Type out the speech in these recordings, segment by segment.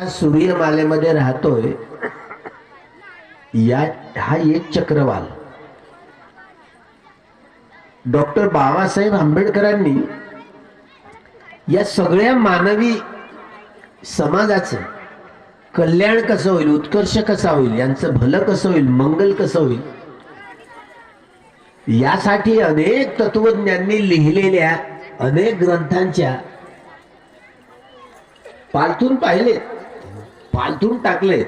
सूर्यमालेमध्ये राहतोय या हा एक चक्रवाल. डॉक्टर बाबासाहेब आंबेडकरांनी या सगळ्या मानवी समाजाचं कल्याण कसं होईल उत्कर्ष कसा होईल यांचं भलं कसं होईल मंगल कसं होईल यासाठी अनेक तत्वज्ञांनी लिहिलेल्या अनेक ग्रंथांच्या पालथून पाहिले पालथून टाकले.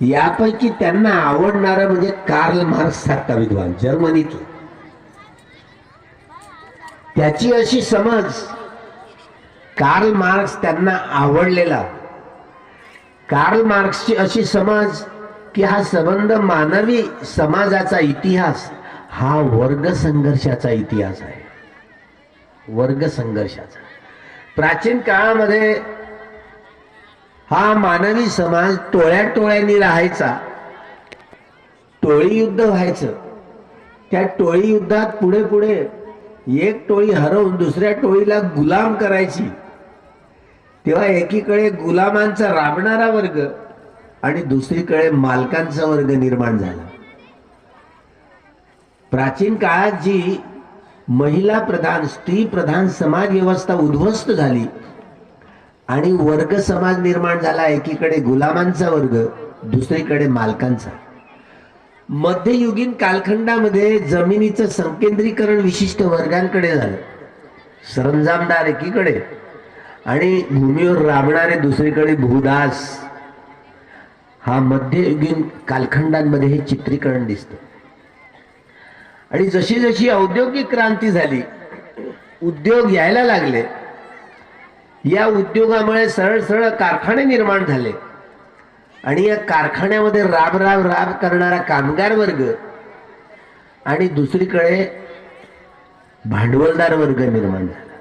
यापैकी त्यांना आवडणारा म्हणजे कार्ल मार्क्स सारखा विद्वान जर्मनीतला. त्याची अशी समज कार्ल मार्क्स त्यांना आवडलेला. कार्ल मार्क्सची अशी समज की हा संबंध मानवी समाजाचा इतिहास हा वर्ग संघर्षाचा इतिहास आहे. वर्ग संघर्षाचा. प्राचीन काळामध्ये हा मानवी समाज टोळ्या टोळ्यांनी राहायचा. टोळी युद्ध व्हायचं. त्या टोळी युद्धात पुढे पुढे एक टोळी हरवून दुसऱ्या टोळीला गुलाम करायची. तेव्हा एकीकडे गुलामांचा राबणारा वर्ग आणि दुसरीकडे मालकांचा वर्ग निर्माण झाला. प्राचीन काळात जी महिला प्रधान स्त्री प्रधान समाज व्यवस्था उद्ध्वस्त झाली आणि वर्ग समाज निर्माण झाला एकीकडे गुलामांचा वर्ग दुसरीकडे मालकांचा. मध्ययुगीन कालखंडामध्ये जमिनीचं संकेंद्रीकरण विशिष्ट वर्गांकडे झालं. सरंजामदार एकीकडे. आणि भूमीवर राबणारे दुसरीकडे भूदास. हा मध्ययुगीन कालखंडांमध्ये हे चित्रीकरण दिसतं. आणि जशी जशी औद्योगिक क्रांती झाली उद्योग यायला लागले या उद्योगामुळे सरळ सरळ कारखाने निर्माण झाले. आणि या कारखान्यामध्ये राब राब राब करणारा कामगार वर्ग आणि दुसरीकडे भांडवलदार वर्ग निर्माण झाला.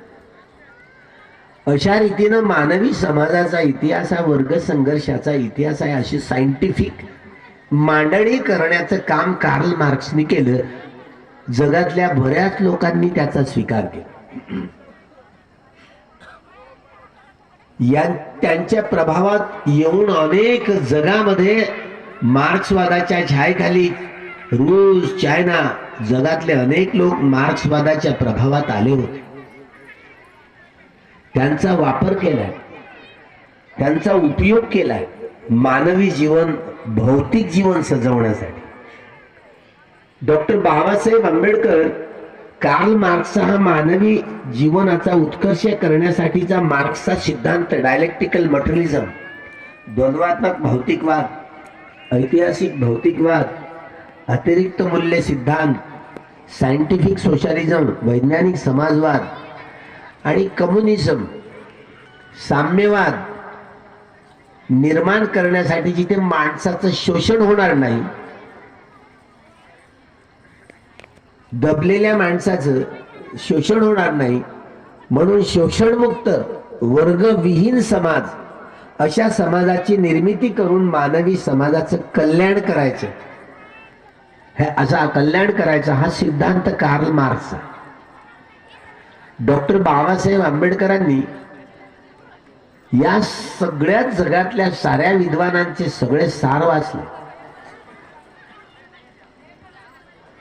अशा रीतीनं मानवी समाजाचा इतिहास हा वर्ग संघर्षाचा इतिहास आहे अशी सायंटिफिक मांडणी करण्याचं काम कार्ल मार्क्सनी केलं. जगातल्या बऱ्याच लोकांनी त्याचा स्वीकार केला. या त्यांच्या प्रभावात येऊन अनेक जगामध्ये मार्क्सवादाच्या झायखाली रूस चायना जगातले अनेक लोक मार्क्सवादाच्या प्रभावात आले होते. त्यांचा वापर केलाय. त्यांचा उपयोग केलाय मानवी जीवन भौतिक जीवन सजवण्यासाठी. Doctor Babasaheb Ambedkar Karl Marx हा मानवी जीवनाचा उत्कर्ष करण्यासाठीचा मार्क्सचा सिद्धांत डायलेक्टिकल मटेरियलिझम द्वंद्वात्मक भौतिकवाद ऐतिहासिक भौतिकवाद अतिरिक्त मूल्य सिद्धांत सायंटिफिक सोशालिझम वैज्ञानिक समाजवाद आणि कम्युनिझम साम्यवाद निर्माण करण्यासाठी जिथे माणसाचं शोषण होणार नाही दबलेल्या माणसाचं शोषण होणार नाही. म्हणून शोषणमुक्त वर्गविहीन समाज अशा समाजाची निर्मिती करून मानवी समाजाचं कल्याण करायचं. हे असा कल्याण करायचा हा सिद्धांत कार्ल मार्क्स डॉक्टर बाबासाहेब आंबेडकरांनी या सगळ्या जगातल्या साऱ्या विद्वानांचे सगळे सार वाचले.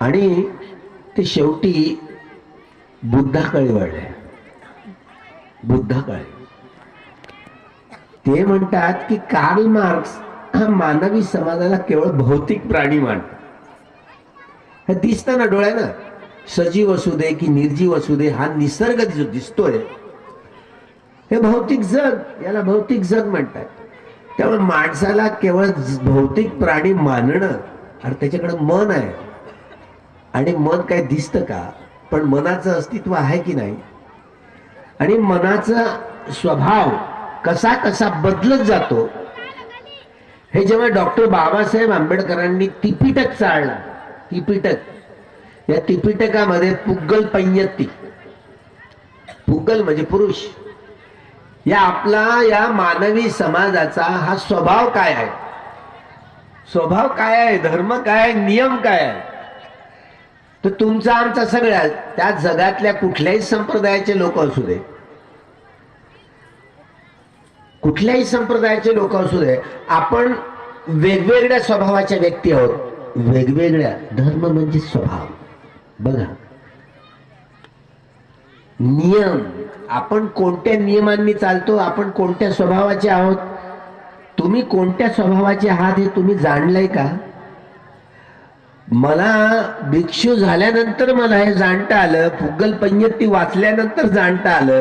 आणि ते शेवटी बुद्धाकडे वळले. बुद्धाकडे. ते म्हणतात की कार्ल मार्क्स हा मानवी समाजाला केवळ भौतिक प्राणी मानतो हे दिसतं ना डोळ्यानं सजीव असू दे की निर्जीव असू दे हा निसर्ग जो दिसतोय हे भौतिक जग याला भौतिक जग म्हणतात. त्यामुळे माणसाला केवळ भौतिक प्राणी मानणं आणि त्याच्याकडे मन आहे. आणि मन काय दिसतं का? पण मनाचं अस्तित्व आहे की नाही? आणि मनाचा स्वभाव कसा कसा बदलत जातो हे जेव्हा डॉक्टर बाबासाहेब आंबेडकरांनी तिपिटक चाळला तिपिटक या तिपिटकामध्ये पुग्गल पैयत्ती पुग्गल म्हणजे पुरुष या आपला या मानवी समाजाचा हा स्वभाव काय आहे? स्वभाव काय आहे? धर्म काय आहे? नियम काय आहे? तर तुमचा आमचा सगळ्या त्या जगातल्या कुठल्याही संप्रदायाचे लोक असू दे. कुठल्याही संप्रदायाचे लोक असू दे आपण वेगवेगळ्या स्वभावाच्या व्यक्ती आहोत. वेगवेगळ्या. धर्म म्हणजे स्वभाव. बघा. नियम. आपण कोणत्या नियमांनी चालतो आपण कोणत्या स्वभावाचे आहोत? तुम्ही कोणत्या स्वभावाचे आहात हे तुम्ही जाणलंय का? मला भिक्षू झाल्यानंतर मला हे जाणता आलं फुगल पंजती वाचल्यानंतर जाणता आलं.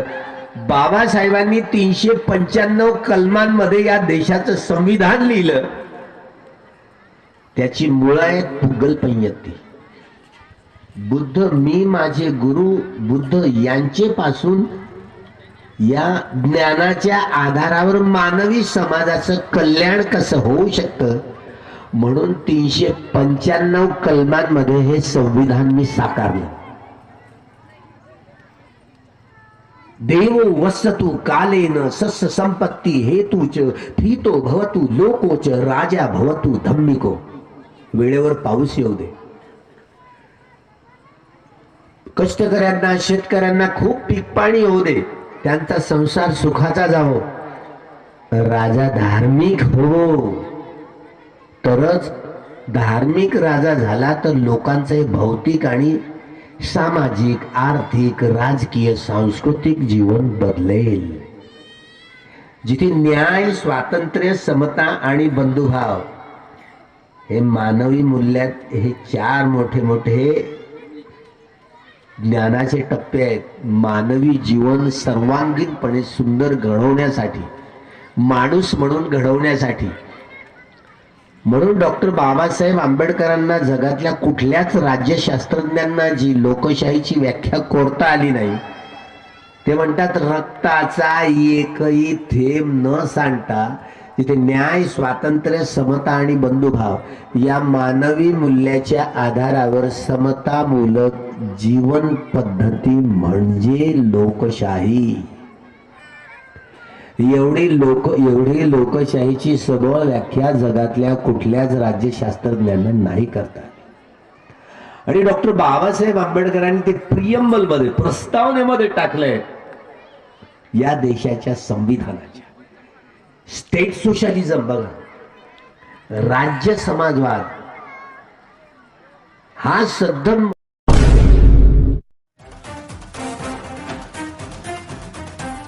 बाबासाहेबांनी तीनशे पंच्याण्णव कलमांमध्ये या देशाचं संविधान लिहिलं. त्याची मुळं आहेत फुगल पंजती बुद्ध मी माझे गुरु बुद्ध यांचे पासून या ज्ञानाच्या आधारावर मानवी समाजाचं कल्याण कसं होऊ शकतं म्हणून तीनशे पंच्याण्णव कलमांमध्ये हे संविधान मी साकारलं. देव वसतु कालेन सस्य संपत्ती हेतूच फितो भवतु लोकोच राजा भवतु धम्मिको. वेळेवर पाऊस येऊ दे. कष्टकऱ्यांना शेतकऱ्यांना खूप पीक पाणी होऊ दे. त्यांचा संसार सुखाचा जावो. राजा धार्मिक हो तरच धार्मिक राजा झाला तर लोकांचे भौतिक आणि सामाजिक आर्थिक राजकीय सांस्कृतिक जीवन बदलेल. जिथे न्याय स्वातंत्र्य समता आणि बंधुभाव हे मानवी मूल्यात हे चार मोठे मोठे ज्ञानाचे टप्पे आहेत. मानवी जीवन सर्वांगीणपणे सुंदर घडवण्यासाठी माणूस म्हणून घडवण्यासाठी म्हणून डॉक्टर बाबासाहेब आंबेडकरांना जगातल्या कुठल्याच राज्यशास्त्रज्ञांना जी लोकशाहीची व्याख्या कोरता आली नाही ते म्हणतात रक्ताचा एकही थेंब न सांडता तिथे न्याय स्वातंत्र्य समता आणि बंधुभाव या मानवी मूल्याच्या आधारावर समतामूलक जीवन पद्धती म्हणजे लोकशाही. एवढी लोक एवढी लोकशाहीची सबळ व्याख्या जगातल्या कुठल्याच राज्यशास्त्रज्ञांना नाही करतात आणि डॉक्टर बाबासाहेब आंबेडकरांनी ते प्रियंबलमध्ये प्रस्तावनेमध्ये टाकलंय. या देशाच्या संविधानाच्या. स्टेट सोशलिझम बघा. राज्य समाजवाद. हा सद्धम